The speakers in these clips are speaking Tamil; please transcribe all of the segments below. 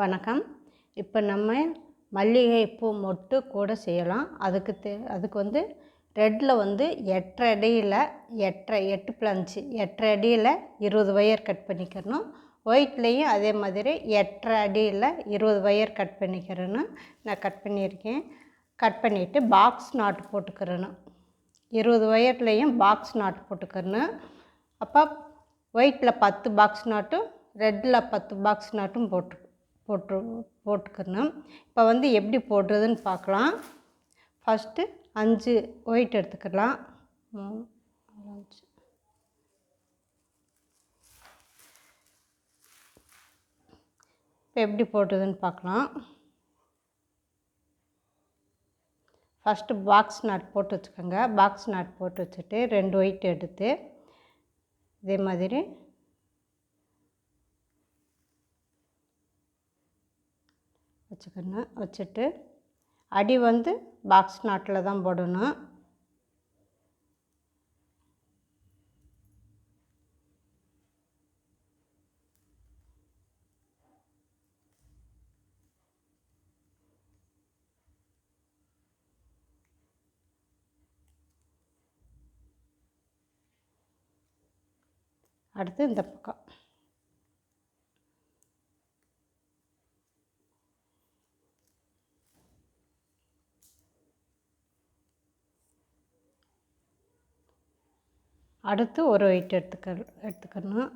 வணக்கம். இப்போ நம்ம மல்லிகைப்பூ மொட்டு கூட செய்யலாம். அதுக்கு தே அதுக்கு வந்து ரெட்டில் வந்து எட்டரை அடியில் எட்டரை எட்டு பிளஞ்சு எட்டரை அடியில் இருபது ஒயர் கட் பண்ணிக்கிறணும் ஒயிட்லேயும் அதே மாதிரி எட்டரை அடியில் இருபது ஒயர் கட் பண்ணிக்கிறேன்னு நான் கட் பண்ணியிருக்கேன். கட் பண்ணிவிட்டு பாக்ஸ் நாட் போட்டுக்கிறேன்னு. இருபது ஒயர்லேயும் பாக்ஸ் நாட் போட்டுக்கிறேன்னு. அப்போ ஒயிட்டில் பத்து பாக்ஸ் நாட்டும் ரெட்டில் பத்து பாக்ஸ் நாட்டும் போட்டு போட்டு போட்டுக்கணும். இப்போ வந்து எப்படி போடுறதுன்னு பார்க்கலாம். ஃபஸ்ட்டு அஞ்சு ஒயிட் எடுத்துக்கலாம். மூணு அஞ்சு. இப்போ எப்படி போடுறதுன்னு பார்க்கலாம். ஃபஸ்ட்டு பாக்ஸ் நாட் போட்டு வச்சுக்கோங்க. பாக்ஸ் நாட் போட்டு வச்சுட்டு ரெண்டு ஒயிட் எடுத்து இதே மாதிரி வச்சுக்கணும். வச்சுட்டு அடி வந்து பாக்ஸ் நாட்டில் தான் போடணும். அடுத்து இந்த பக்கம். அடுத்து ஒரு ஒயிட் எடுத்துக்க எடுத்துக்கணும்.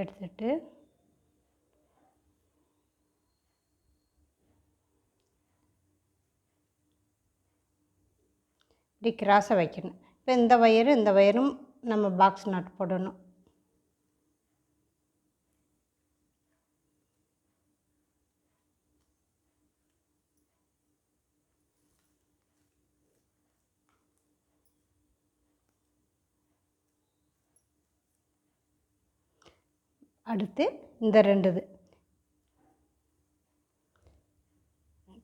எடுத்துட்டு இப்படி கிராஸை வைக்கணும். இப்போ இந்த வயரு இந்த வயரும் நம்ம பாக்ஸ் நாட் போடணும். அடுத்து இந்த ரெண்டு இது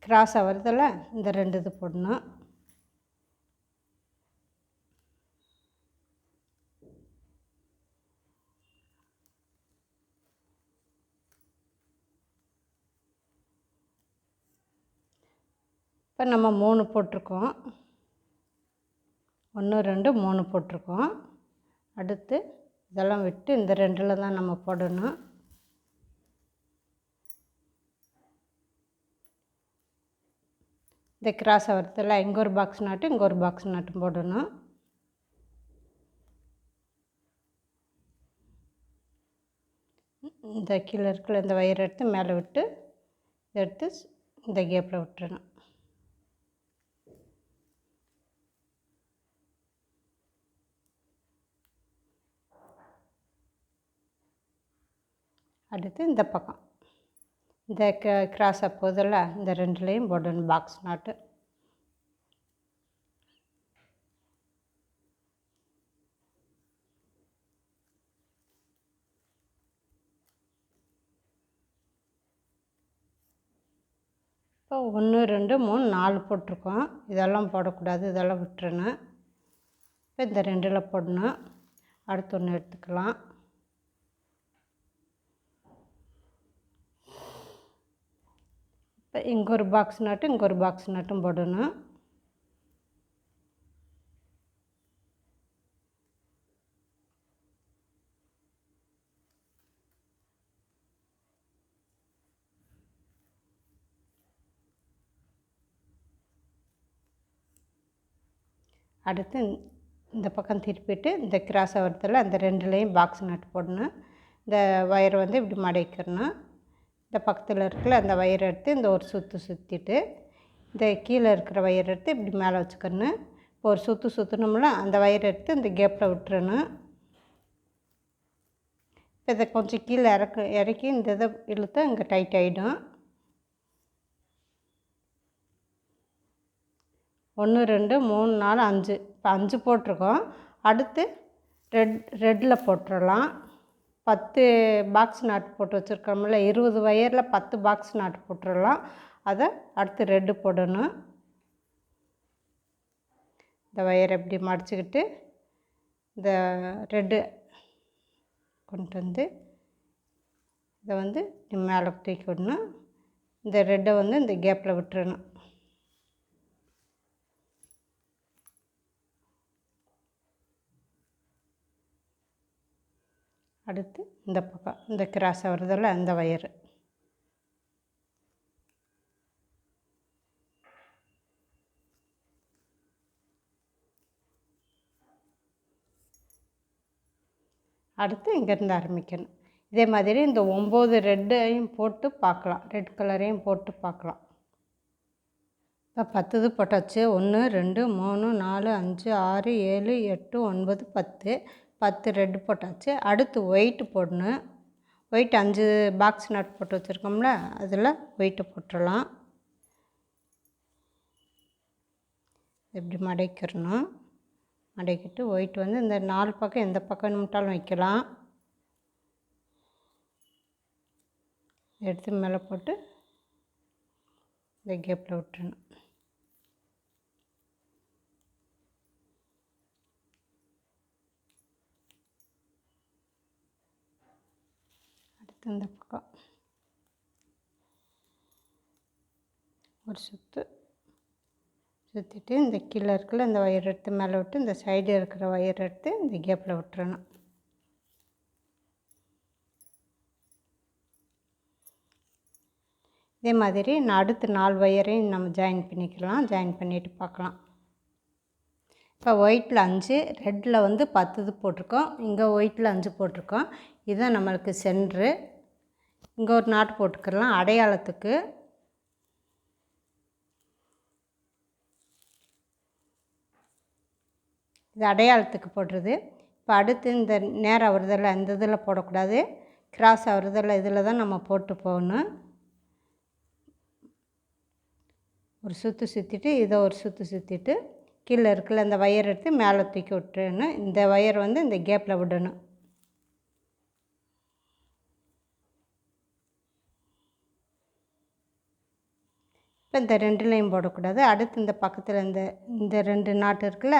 கிராஸாக வருதில்ல இந்த ரெண்டு இது போடணும். இப்போ நம்ம மூணு போட்டிருக்கோம். ஒன்று ரெண்டு மூணு போட்டிருக்கோம். அடுத்து இதெல்லாம் விட்டு இந்த ரெண்டில் தான் நம்ம போடணும். இந்த கிராஸ் ஆகிறதுல இங்கே ஒரு பாக்ஸ் நாட்டு இங்கே ஒரு பாக்ஸ் நாட்டும் போடணும். இந்த கீழே இருக்கிற இந்த வயர் எடுத்து மேலே விட்டு எடுத்து இந்த கேப்பில் விட்டுறணும். அடுத்து இந்த பக்கம். இந்த க கிராஸ் அப்போதில் இந்த ரெண்டுலேயும் போடணும் பாக்ஸ் நாட்டு இப்போ ஒன்று ரெண்டு மூணு நாலு போட்டிருக்கோம். இதெல்லாம் போடக்கூடாது இதெல்லாம் விட்டுறணும் இப்போ இந்த ரெண்டில் போடணும். அடுத்து ஒன்று எடுத்துக்கலாம். இப்போ இங்கே ஒரு பாக்ஸ் நட்டு இங்கே ஒரு பாக்ஸ் நட்டும் போடணும். அடுத்து இந்த பக்கம் திருப்பிட்டு இந்த கிராஸ் வரத்தில் அந்த ரெண்டுலேயும் பாக்ஸ் நட்டு போடணும். இந்த ஒயரை வந்து இப்படி மடக்கிடணும். இந்த பக்கத்தில் இருக்கிற அந்த வயரை எடுத்து இந்த ஒரு சுற்று சுற்றிட்டு இந்த கீழே இருக்கிற வயரை எடுத்து இப்படி மேலே வச்சுக்கணும். இப்போ ஒரு சுற்று சுற்றணும்ல அந்த வயரை எடுத்து இந்த கேப்பில் விட்டுறணும். இப்போ இதை கொஞ்சம் கீழே இறக்க இறக்கி இந்த இதை இழுத்து இங்கே டைட் ஆகிடும் ஒன்று ரெண்டு மூணு நாலு அஞ்சு. இப்போ அஞ்சு போட்டிருக்கோம். அடுத்து ரெட் ரெட்டில் போட்டுடலாம் பத்து பாக்ஸ் நாட்டு போட்டு வச்சுருக்கோம்ல இருபது வயரில் பத்து பாக்ஸ் நாட்டு போட்டுடலாம் அதை அடுத்து ரெட்டு போடணும். இந்த ஒயரை இப்படி மடிச்சுக்கிட்டு இந்த ரெட்டு கொண்டு வந்து இதை வந்து மேலே தூக்கி விடணும். இந்த ரெட்டை வந்து இந்த கேப்பில் விட்டுறணும். அடுத்து இந்த பக்கம் இந்த கிராஸ் வருதில் அந்த வயரு. அடுத்து இங்கேருந்து ஆரம்பிக்கணும். இதே மாதிரி இந்த ஒம்பது ரெட்டையும் போட்டு பார்க்கலாம். ரெட் கலரையும் போட்டு பார்க்கலாம். இப்போ பத்து இது போட்டாச்சு. ஒன்று ரெண்டு மூணு நாலு அஞ்சு ஆறு ஏழு எட்டு ஒன்பது பத்து பத்து ரெட்டு போட்டாச்சு. அடுத்து ஒயிட்டு போடணும். ஒயிட் அஞ்சு பாக்ஸ் நட் போட்டு வச்சுருக்கோம்ல அதில் ஒயிட்டை போட்டுடலாம் இப்படி மடக்கிடணும். மடக்கிட்டு ஒயிட் வந்து இந்த நாலு பக்கம் எந்த பக்கம் நிமிட்டாலும் வைக்கலாம். எடுத்து மேலே போட்டு இந்த கேப்பில் விட்டுணும் சுற்று இந்த பக்கம். ஒரு சுற்று சுற்றிட்டு இந்த கீழே இருக்கிற இந்த ஒயர் எடுத்து மேலே விட்டு இந்த சைடு இருக்கிற ஒயர் எடுத்து இந்த கேப்பில் விட்டுறணும். இதே மாதிரி நான் அடுத்து நாலு ஒயரையும் நம்ம ஜாயின் பண்ணிக்கலாம். ஜாயின் பண்ணிவிட்டு பார்க்கலாம். இப்போ ஒயிட்டில் அஞ்சு ரெட்டில் வந்து பத்து இது போட்டிருக்கோம். இங்கே ஒயிட்டில் அஞ்சு போட்டிருக்கோம். இதுதான் நம்மளுக்கு சென்ட்ரு. இங்கே ஒரு நாட்டு போட்டுக்கலாம் அடையாளத்துக்கு. இது அடையாளத்துக்கு போடுறது இப்போ அடுத்து இந்த நேரம் வருதில்ல இந்த இதில் போடக்கூடாது. கிராஸ் வருதில்ல இதில் தான் நம்ம போட்டு போகணும். ஒரு சுற்று சுற்றிட்டு இதை ஒரு சுற்று சுற்றிட்டு கீழே இருக்குல்ல இந்த ஒயர் எடுத்து மேலே தூக்கி விட்டுணும் இந்த ஒயர் வந்து இந்த கேப்பில் விடணும். இப்போ இந்த ரெண்டுலேயும் போடக்கூடாது. அடுத்து இந்த பக்கத்தில் இந்த இந்த ரெண்டு நாட்டு இருக்குல்ல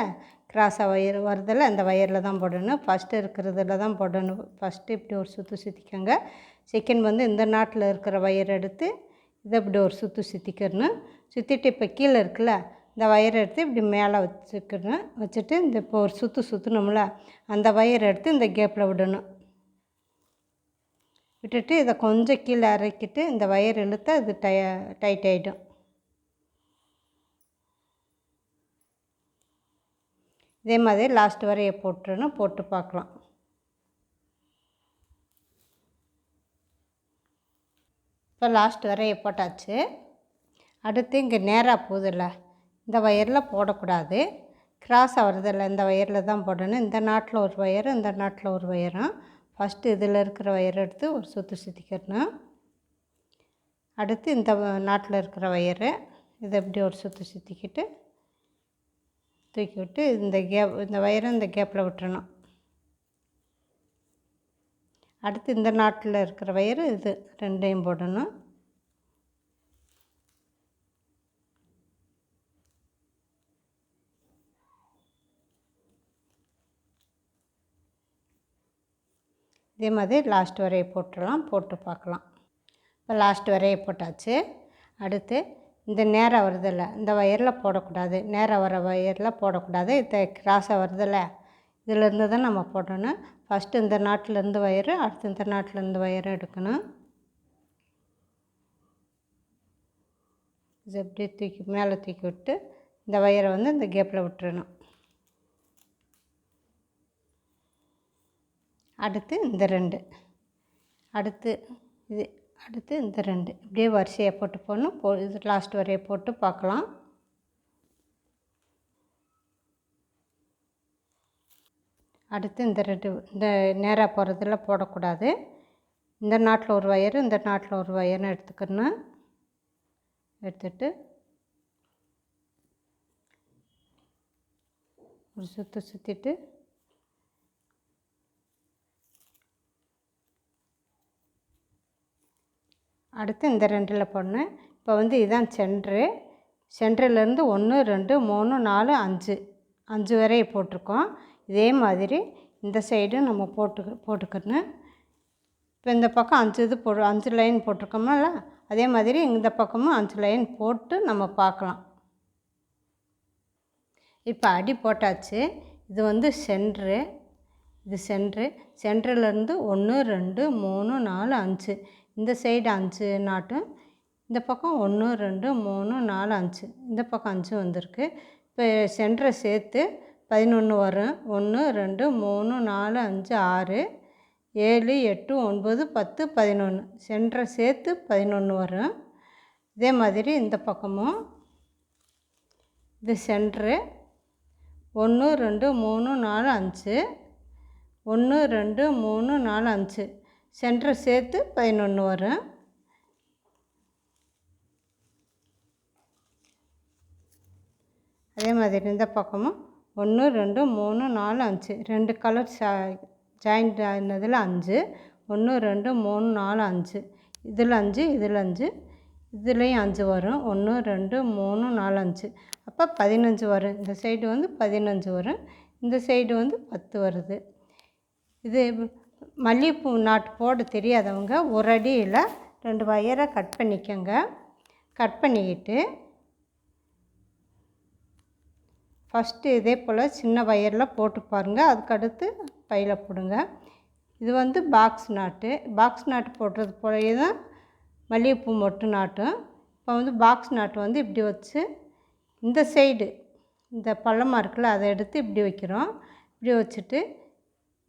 கிராஸாக ஒயர் வருதில்ல அந்த ஒயரில் தான் போடணும். ஃபஸ்ட்டு இருக்கிறதுல தான் போடணும். ஃபஸ்ட்டு இப்படி ஒரு சுற்று சுற்றிக்கோங்க செகண்ட் வந்து இந்த நாட்டில் இருக்கிற ஒயர் எடுத்து இதை இப்படி ஒரு சுற்று சுற்றிக்கணும் சுற்றிட்டு இப்போ கீழே இருக்குல்ல இந்த ஒயரை எடுத்து இப்படி மேலே வச்சுக்கணும். வச்சுட்டு இந்த இப்போ ஒரு சுற்று சுற்றணும்ல அந்த ஒயரை எடுத்து இந்த கேப்பில் விடணும். விட்டுட்டு இதை கொஞ்சம் கீழே இறக்கிட்டு இந்த ஒயர் இழுத்தா அது டை டைட் ஆகிடும் இதே மாதிரி லாஸ்ட் வரையை போட்டுருணும் போட்டு பார்க்கலாம். இப்போ லாஸ்ட் வரையை போட்டாச்சு. அடுத்து இங்கே நேராக போகுதுல்ல. இந்த ஒயரில் போடக்கூடாது. கிராஸ் ஆகிறதில்ல இந்த ஒயரில் தான் போடணும். இந்த நாட்டில் ஒரு ஒயரு இந்த நாட்டில் ஒரு ஒயரும் ஃபஸ்ட்டு இதில் இருக்கிற ஒயர் எடுத்து ஒரு சுற்று சுற்றிக்கிறணும் அடுத்து இந்த நாட்டில் இருக்கிற ஒயரு இதை எப்படி ஒரு சுற்று சுற்றிக்கிட்டு தூக்கி விட்டு இந்த கேப் இந்த ஒயரை இந்த கேப்பில் விட்டுறணும். அடுத்து இந்த நாட்டில் இருக்கிற ஒயரு இது ரெண்டையும் போடணும். இதே மாதிரி லாஸ்ட் வரையை போட்டுடலாம் போட்டு பார்க்கலாம். இப்போ லாஸ்ட் வரையை போட்டாச்சு. அடுத்து இந்த நேராக வருதில்ல இந்த ஒயரில் போடக்கூடாது நேராக வர ஒயரில் போடக்கூடாது இந்த கிராஸாக வருதில்ல இதிலேருந்து தான் நம்ம போடணும். ஃபஸ்ட்டு இந்த நாட்டிலேருந்து ஒயரு அடுத்து இந்த நாட்டிலேருந்து ஒயரு எடுக்கணும். இது அப்படியே தூக்கி மேலே தூக்கி விட்டு இந்த ஒயரை வந்து இந்த கேப்பில் விட்டுறணும். அடுத்து இந்த ரெண்டு. அடுத்து இது அடுத்து இந்த ரெண்டு. இப்படியே வரிசையாக போட்டு போடணும். போ இது லாஸ்ட் வரையை போட்டு பார்க்கலாம். அடுத்து இந்த ரெண்டு இந்த நேராக போகிறதில் போடக்கூடாது. இந்த நாட்டில் ஒரு ஒயரு இந்த நாட்டில் ஒரு வயர்னு எடுத்துக்கணும். எடுத்துட்டு ஒரு சுற்று சுற்றிட்டு அடுத்து இந்த ரெண்டில் போடணும் இப்போ வந்து இதுதான் சென்ட்ரு சென்ட்ரிலேருந்து ஒன்று ரெண்டு மூணு நாலு அஞ்சு. அஞ்சு வரையை போட்டிருக்கோம். இதே மாதிரி இந்த சைடும் நம்ம போட்டு போட்டுக்கணும். இப்போ இந்த பக்கம் அஞ்சு இது போ அஞ்சு லைன் போட்டிருக்கோம்ல அதே மாதிரி இந்த பக்கமும் அஞ்சு லைன் போட்டு நம்ம பார்க்கலாம். இப்போ அடி போட்டாச்சு. இது வந்து சென்ட்ரு இது சென்ட்ரு சென்ட்ருலேருந்து ஒன்று ரெண்டு மூணு நாலு அஞ்சு. இந்த சைடு அஞ்சு நாட்டும் இந்த பக்கம் ஒன்று ரெண்டு மூணு நாலு அஞ்சு. இந்த பக்கம் அஞ்சு வந்திருக்கு. இப்போ சென்டரை சேர்த்து பதினொன்று வரும். ஒன்று ரெண்டு மூணு நாலு அஞ்சு ஆறு ஏழு எட்டு ஒன்பது பத்து பதினொன்று சென்டரை சேர்த்து பதினொன்று வரும். இதே மாதிரி இந்த பக்கமும். இது சென்ட்ரு ஒன்று ரெண்டு மூணு நாலு அஞ்சு. ஒன்று ரெண்டு மூணு நாலு அஞ்சு. சென்டரை சேர்த்து பதினொன்று வரும். அதே மாதிரி இந்த பக்கமும் ஒன்று ரெண்டு மூணு நாலு அஞ்சு. ரெண்டு கலர் ஜாயிண்ட் ஆனதில் அஞ்சு. ஒன்று ரெண்டு மூணு நாலு அஞ்சு. இதில் அஞ்சு இதில் அஞ்சு. இதுலேயும் அஞ்சு வரும். ஒன்று ரெண்டு மூணு நாலு அஞ்சு. அப்போ பதினஞ்சு வரும். இந்த சைடு வந்து பதினஞ்சு வரும். இந்த சைடு வந்து பத்து வருது. இது மல்லிகைப்பூ நாட்டு போட தெரியாதவங்க ஒரு அடியில் ரெண்டு வயரை கட் பண்ணிக்கோங்க. கட் பண்ணிக்கிட்டு ஃபஸ்ட்டு இதே போல் சின்ன வயரில் போட்டு பாருங்கள் அதுக்கடுத்து பையில் போடுங்க. இது வந்து பாக்ஸ் நாட்டு. பாக்ஸ் நாட்டு போடுறது போலயே தான் மல்லிகைப்பூ மொட்டு நாட்டும். இப்போ வந்து பாக்ஸ் நாட்டு வந்து இப்படி வச்சு இந்த சைடு இந்த பள்ளமாக இருக்குல்ல அதை எடுத்து இப்படி வைக்கிறோம். இப்படி வச்சுட்டு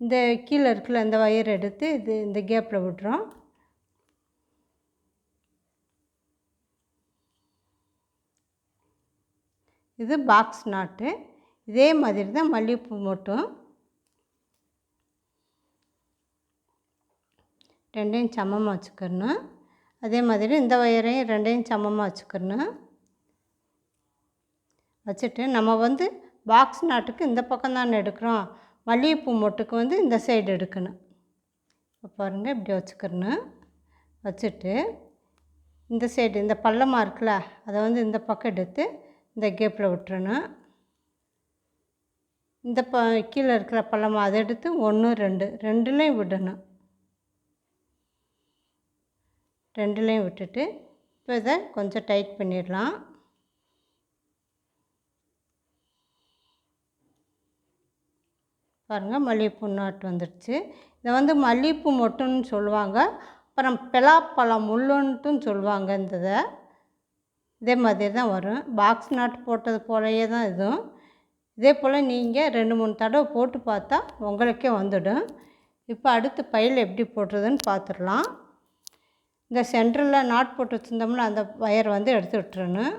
இந்த கீழே இருக்குல்ல இந்த ஒயர் எடுத்து இது இந்த கேப்பில் விட்டுறோம். இது பாக்ஸ் நாட்டு இதே மாதிரி தான் மல்லிகைப்பூ மட்டும். ரெண்டையும் சமமாக வச்சுக்கணும். அதே மாதிரி இந்த ஒயரையும் ரெண்டையும் சமமாக வச்சுக்கணும். வச்சுட்டு நம்ம வந்து பாக்ஸ் நாட்டுக்கு இந்த பக்கம் தானே எடுக்கிறோம். மல்லிகைப்பூ மொட்டுக்கு வந்து இந்த சைடு எடுக்கணும். பாருங்கள் இப்படி வச்சுக்கிறணும் வச்சுட்டு இந்த சைடு இந்த பள்ளமாக இருக்குல்ல அதை வந்து இந்த பக்கம் எடுத்து இந்த கேப்பில் விட்டுறணும். இந்த ப கீழே இருக்கிற பள்ளமாக அதை எடுத்து ஒன்று ரெண்டு ரெண்டுலேயும் விடணும். ரெண்டுலேயும் விட்டுட்டு இப்போ இதை கொஞ்சம் டைட் பண்ணிடலாம். பாருங்கள் மல்லிகைப்பூ நாட்டு வந்துடுச்சு இதை வந்து மல்லிகைப்பூ மொட்டுன்னு சொல்லுவாங்க. அப்புறம் பலாப்பழம் முள்ளுன்ட்டும் சொல்லுவாங்க இந்த இதை இதே மாதிரி தான் வரும். பாக்ஸ் நாட்டு போட்டது போலயே தான் இதுவும். இதே போல் நீங்கள் ரெண்டு மூணு தடவை போட்டு பார்த்தா உங்களுக்கே வந்துடும். இப்போ அடுத்து பையில் எப்படி போட்டுறதுன்னு பார்த்துடலாம். இந்த சென்டரில் நாட் போட்டு வச்சுருந்தோம்னா அந்த ஒயர் வந்து எடுத்து விட்டுறணும்.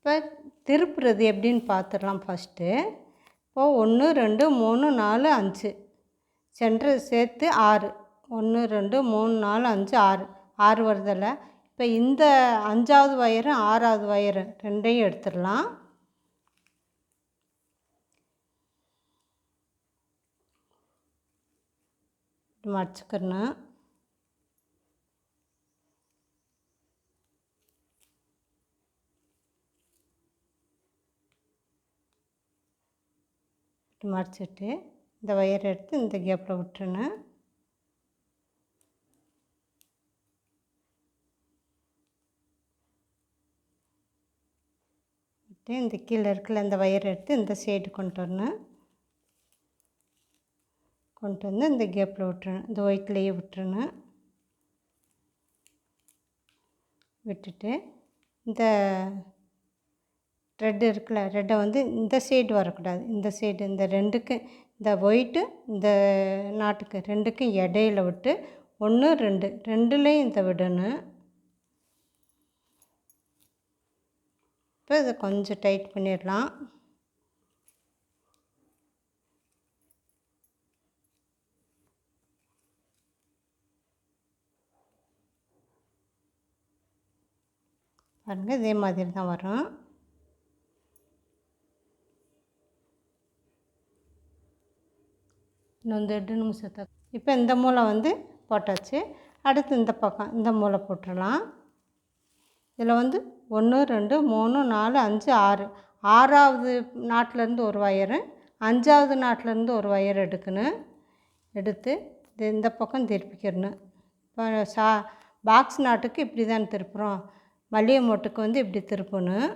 இப்போ திருப்புறது எப்படின்னு பார்த்துடலாம் ஃபஸ்ட்டு. இப்போது ஒன்று ரெண்டு மூணு நாலு அஞ்சு. சென்டர் சேர்த்து ஆறு. ஒன்று ரெண்டு மூணு நாலு அஞ்சு ஆறு. ஆறு வருதில்ல? இப்போ இந்த அஞ்சாவது வயரும் ஆறாவது வயரு ரெண்டையும் எடுத்துடலாம். மடிச்சுக்கணும். இப்படி மடிச்சிட்டு இந்த ஒயர் எடுத்து இந்த கேப்பில் விட்டுருணும் விட்டு இந்த கீழே இருக்கிற இந்த ஒயர் எடுத்து இந்த சைடு கொண்டு வரணும். கொண்டு வந்து இந்த கேப்பில் விட்டுறணும் இந்த ஒயிட்லேயே விட்டுறணும் விட்டுட்டு இந்த ரெட்டு இருக்குல்ல ரெட்டை வந்து இந்த சைடு வரக்கூடாது. இந்த சைடு இந்த ரெண்டுக்கு இந்த ஒயிட்டு இந்த நாட்டுக்கு ரெண்டுக்கும் இடையில விட்டு ஒன்று ரெண்டு ரெண்டுலேயும் இந்த விடணும். இப்போ இதை கொஞ்சம் டைட் பண்ணிடலாம். பாருங்கள் இதே மாதிரி தான் வரும். இன்னொன்று எட்டு நிமிஷத்தை இப்போ இந்த மூளை வந்து போட்டாச்சு. அடுத்து இந்த பக்கம் இந்த மூலை போட்டுடலாம். இதில் வந்து ஒன்று ரெண்டு மூணு நாலு அஞ்சு ஆறு. ஆறாவது நாட்டிலேருந்து ஒரு ஒயரு அஞ்சாவது நாட்டிலேருந்து ஒரு வயர் எடுக்கணும். எடுத்து இது இந்த பக்கம் திருப்பிக்கிறணும். இப்போ சா பாக்ஸ் நாட்டுக்கு இப்படி தான் திருப்புறோம். மல்லிகை மொட்டுக்கு வந்து இப்படி திருப்பணும்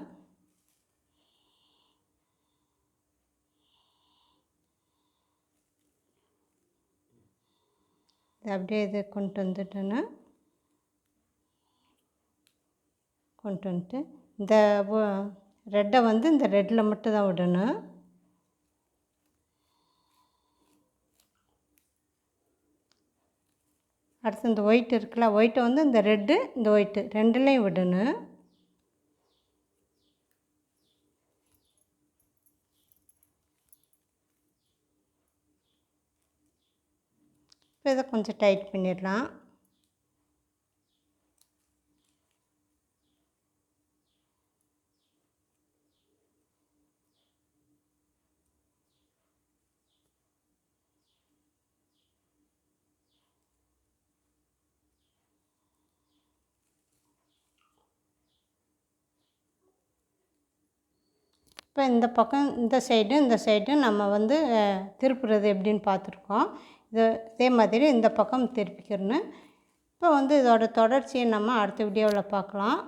இது அப்படியே இது கொண்டு வந்துட்டேன்னா கொண்டு வந்துட்டு இந்த ரெட்டை வந்து இந்த ரெட்டில் மட்டும் தான் விடணும். அடுத்து இந்த ஒயிட் இருக்குல்ல ஒயிட்டை வந்து இந்த ரெட்டு இந்த ஒயிட்டு ரெண்டுலேயும் விடணும். இப்போ கொஞ்சம் டைட் பண்ணிடலாம். இப்போ இந்த பக்கம் இந்த சைடு இந்த சைடு நம்ம வந்து திருப்புறது எப்படின்னு பார்த்துருக்கோம். இது இதே மாதிரி இந்த பக்கம் திருப்பிக்கிறணும் இப்போ வந்து இதோட தொடர்ச்சியை நம்ம அடுத்த வீடியோவில் பார்க்கலாம்.